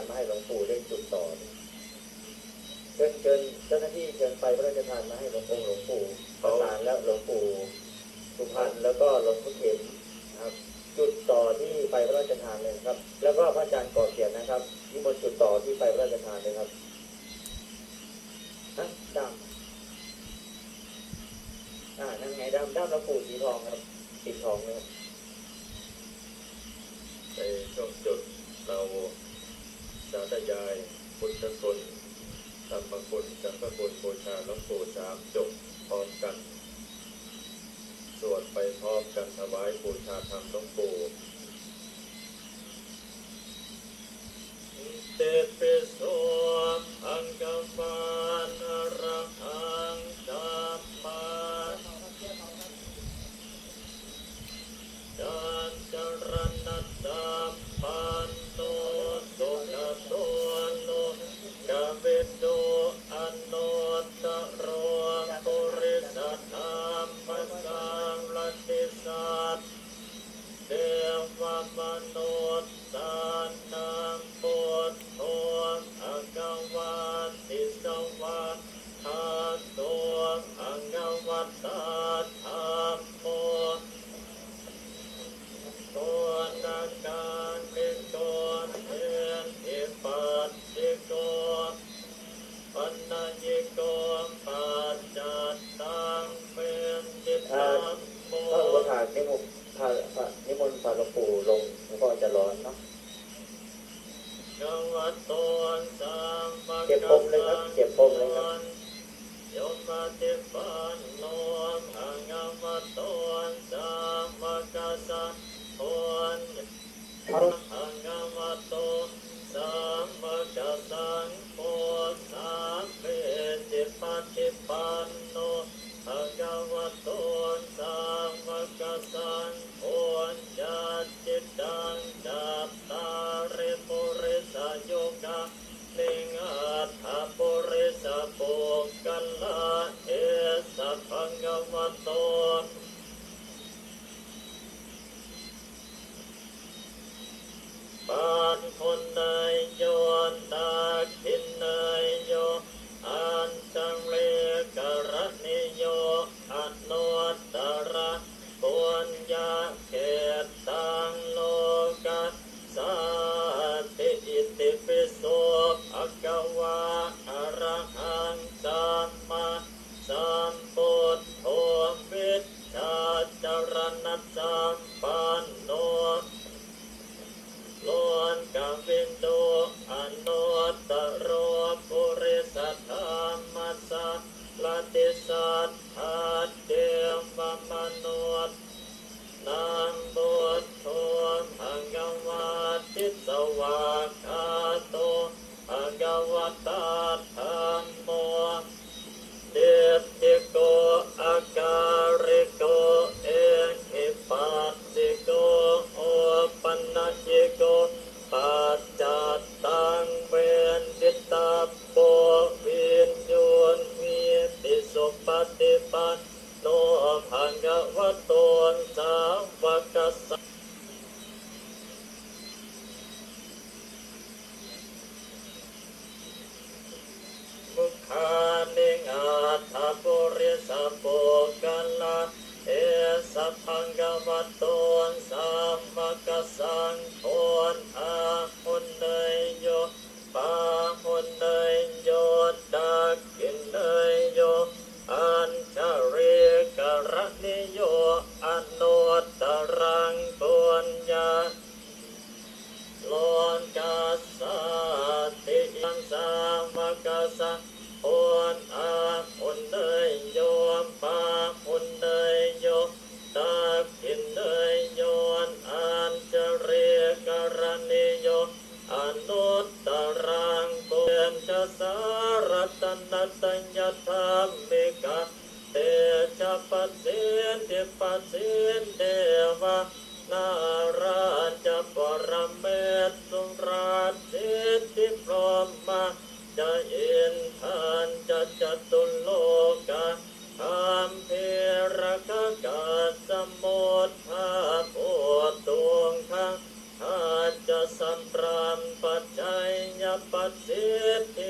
านมาให้หลวงปู่ได้จุดต่อเชิญเชิญเจ้าหน้าที่เชิญไฟพระราชทานมาให้หลวงปู่หลวงปู่ประสานแล้วหลวงปู่สุพรรณแล้วก็หลวงพ่อเข็มนะครับ จุดต่อที่ไฟพระราชทานเลยครับ แล้วก็พระอาจารย์ก่อเขียนนะครับนิมนต์จุดต่อที่ไฟพระราชทานเลยครับฮะดำอ่านั่นไงดำดำหลวงปู่สีทองครับสีทองเลยครับในช่วงจุดเรา จาได้ยายพุทธคุณธรรมคุณสักรคุณบูชาหลวงปู่สามจบพร้อมกัน สวดไปพร้อมกัน เก็บปมเลยครับเก็บปมเลยครับ โยมปฏิปันโนอังกวัตตนสัมะกะสัพพนอังกวัตโตสัมะกะสังโฆสัมเปติปฏิปันโนอังกวัตโตสัมะกะสังโฆจัตจิตังจัตตา ริสปุกัลลาเอสัพพังกวัตโตปานคนใดโยนตาคินใดโยอันจังเลกรณิโยอันโนตตระปุญญาเก ล้วนกังวินโดอนุตตโรปุริสธรรมสัพลติสัทธาเทวมนุษย์นังบุตโธพังกวาทิสวาค สะโอนอาอุนเนยโยปาอุนเนยโยตากินเนยโยอันจเรกรณิโยอนุตตรังปุญจสารตนัตัญญธรรมิกาเตชะปัสสินติปัสสินเทวะนาราจะปรเมศสุราสิทธิพรหม จะเอ็นทานจะจัตุโลกาธรรมเพรกกาสมุทธาโพตวงคังอาจจะสัมปรามปัจจัยปัสสิทธิ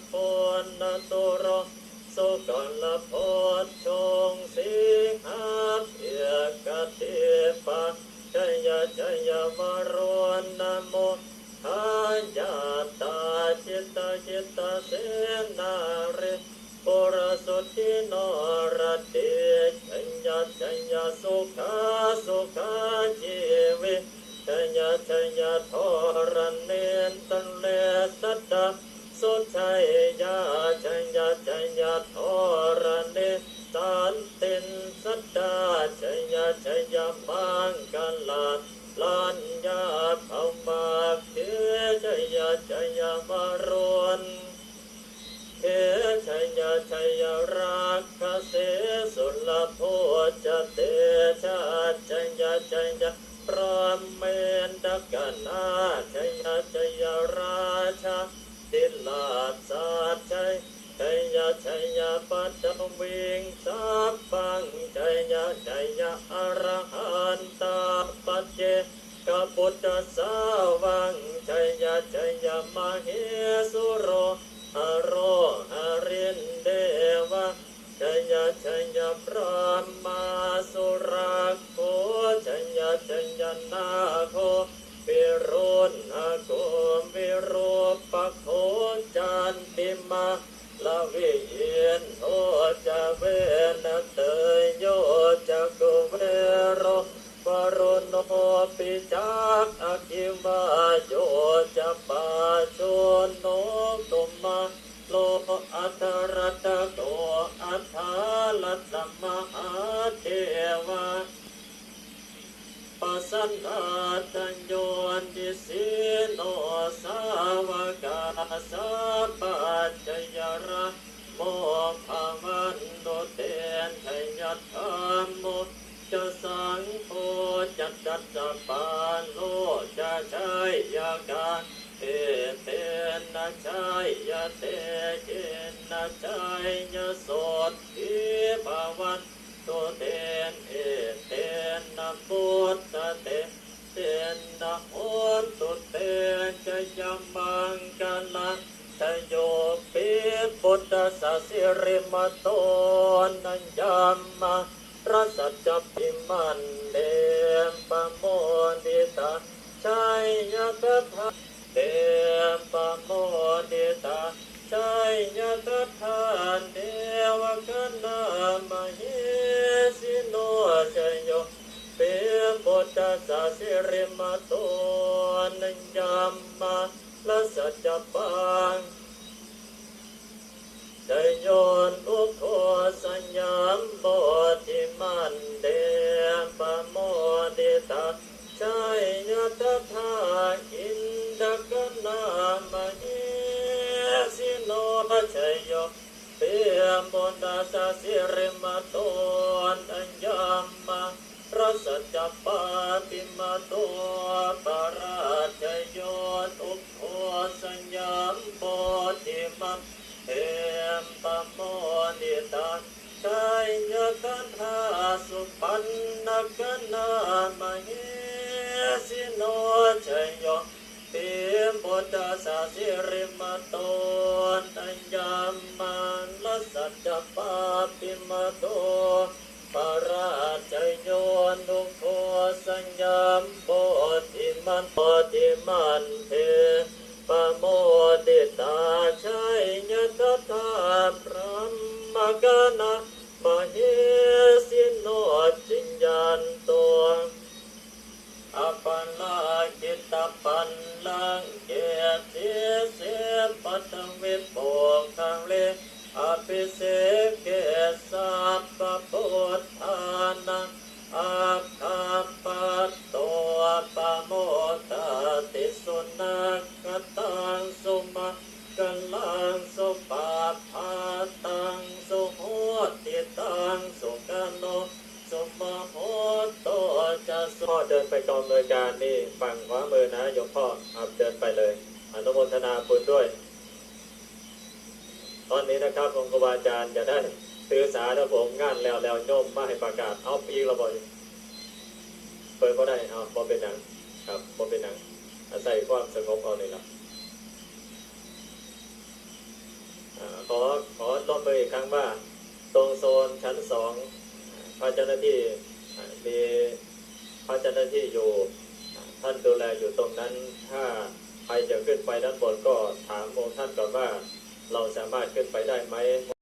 จจโคนตุรสุกัลโพชงสิงหาเพียกติปะจยจยมรวนนโมทายาตาจิตตจิตตเสนาริปุรสุทินรติชัญญาชัญญาสุขาสุขาชีวิชัญญาชัญญาทรเนนตันเลสัต ตาสุชัยยาชัยยาชัยยาทรณิสันตินสัตตาชัยยาชัยยามังกัลลาลัญญาภามาเทชัยยาชัยยามารวนเทชัยยาชัยยารักขเสสุลโพจเตชาชัยยาชัยยาพระเมนดกนาชัยยาชัยยาราชา ติลาสาชัยชัยยะชัยยะปัตตวิงสัพพังชัยยะชัยยะอรหันตาปัจเจกพุทธสาวังชัยยะชัยยะมเหสุโรอโรหรินเดวะชัยยะชัยยะพระมา จักอาคิวาโยจะปาชุนโนตุมาโลอัตระตะโกอัฏฐาลัตมหาเทวาปัสสันาตัญโยนิสิโนสาวกาสัปัจจยระโมภาวันโตเตนไทยัตถามโม จะสังโฆจัตตัสสะปานโลจะใช้ยาการเอเตนะใช้ยาเตเจนะใช้ยาสดทิภาวันตุเตนเอเตนนะพุทธเตเตนนะโอนตุเตนจะยมังกันละทโยปิพุทธสัสสิริมโตนัญญามา พระสัจจพิมันเดมปโมดิตาชัยยะกถาเดมปโมดิตาชัยยะตถาเทวคณามเหสิโนชัยโยเปปุตตะสาสิริมโตนัญญามาละสัจจปังใจโยนุโคสัญญามโบ ชัตถาอินทกนามเหสิโนชัยโยเปียมบนดาสาสิริมาโตอัญญามารสัจจปาติมาโตปาราชโยตุโคสัญญามโพธิมัมเอมปโมนิตาชัยยกันทาสุปันนกนามเหสิ โนชัยโยเตียมบุตตาสาสิริมาโตนัญญามันละสัจจปาปิมาโตปาราชโยนุโคสัญญามโพธิมันโพธิมันเทปะโม เสปัตวิปโปคังเลอภิเสกเกสัพปะพุทธานังอาคาปัตโตปโมตติสุนักตังสุมากัลังสุปาพาตังสุโหติตังสุกโนสมมาโหโตจะสพ่อเดินไปกองโดยการนี่ฝั่งขวามือนะโยมพ่อเอาเดินไปเลย อนุโมทนาบุญด้วย ตอนนี้นะครับองค์ครูบาอาจารย์จะได้ถือสาแล้วผมงานแล้วแล้วโยมมาให้ประกาศเอาปีกระบอกเปิดก็ได้เอาพอเป็นหนังครับพอเป็นหนังอาศัยความสงบเอาเลยละขอขอต้นเบอร์อีกครั้งว่า ตรงโซนชั้นสองพระเจ้าหน้าที่มีพระเจ้าหน้าที่อยู่ ท่านดูแลอยู่ตรงนั้นถ้า ครจะขึ้นไปด้านบนก็ถามองค์ท่านก่อนว่า เราสามารถขึ้นไปได้ไหม